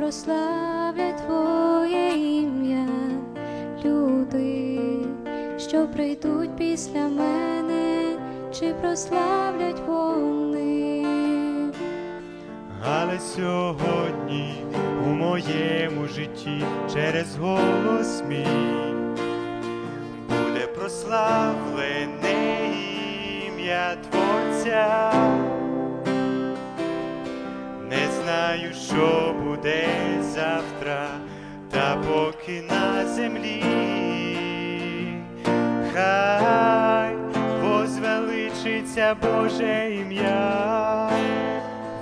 прославлять Твоє ім'я, люди, що прийдуть після мене, чи прославлять вони. Але сьогодні у моєму житті через голос мій буде прославлене ім'я Творця. Не знаю, що буде завтра, та поки на землі, хай возвеличиться Боже ім'я,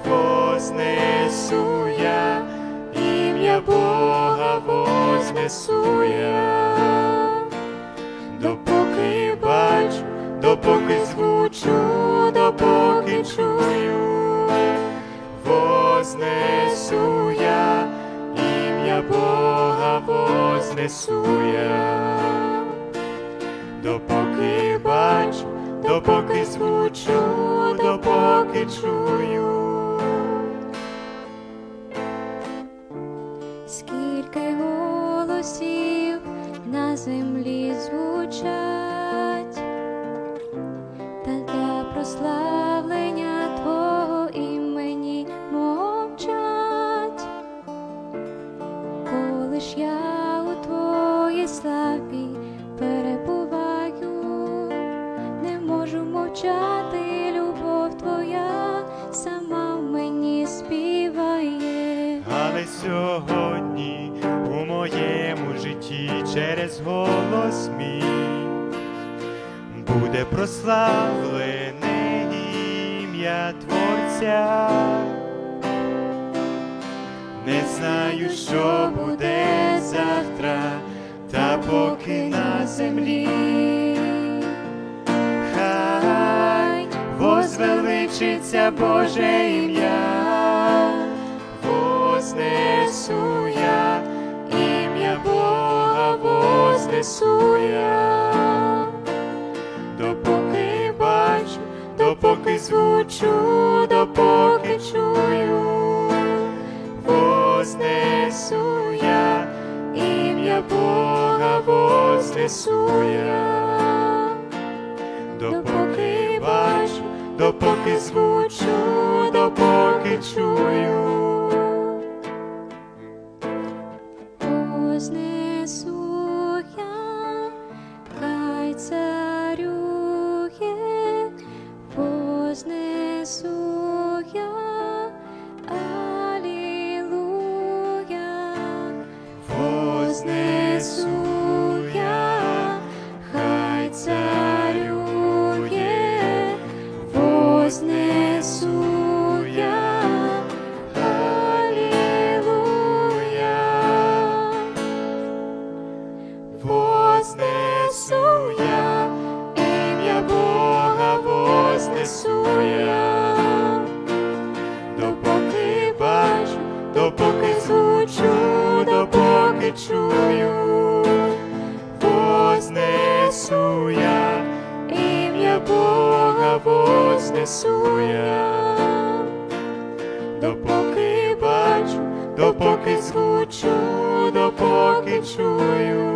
вознесу я, ім'я Бога вознесу я, допоки бачу, допоки звучу, допоки чую вознесу я, ім'я Бога вознесу я, допоки бачу, допоки звучу, допоки чую. Мовчати, любов Твоя сама в мені співає. Але сьогодні у моєму житті через голос мій буде прославлене ім'я Творця. Не знаю, що буде завтра, та поки на землі. Возвеличиться Боже ім'я, вознесу я, ім'я Бога вознесу я, допоки бачу, допоки звучу, допоки чую, вознесу я, ім'я Бога вознесу я, допоки допоки звучу, допоки чую. пульсує, допоки бачу, допоки звучу, допоки чую, вознесу я, ім'я Бога вознесу я, допоки бачу, допоки звучу, допоки чую.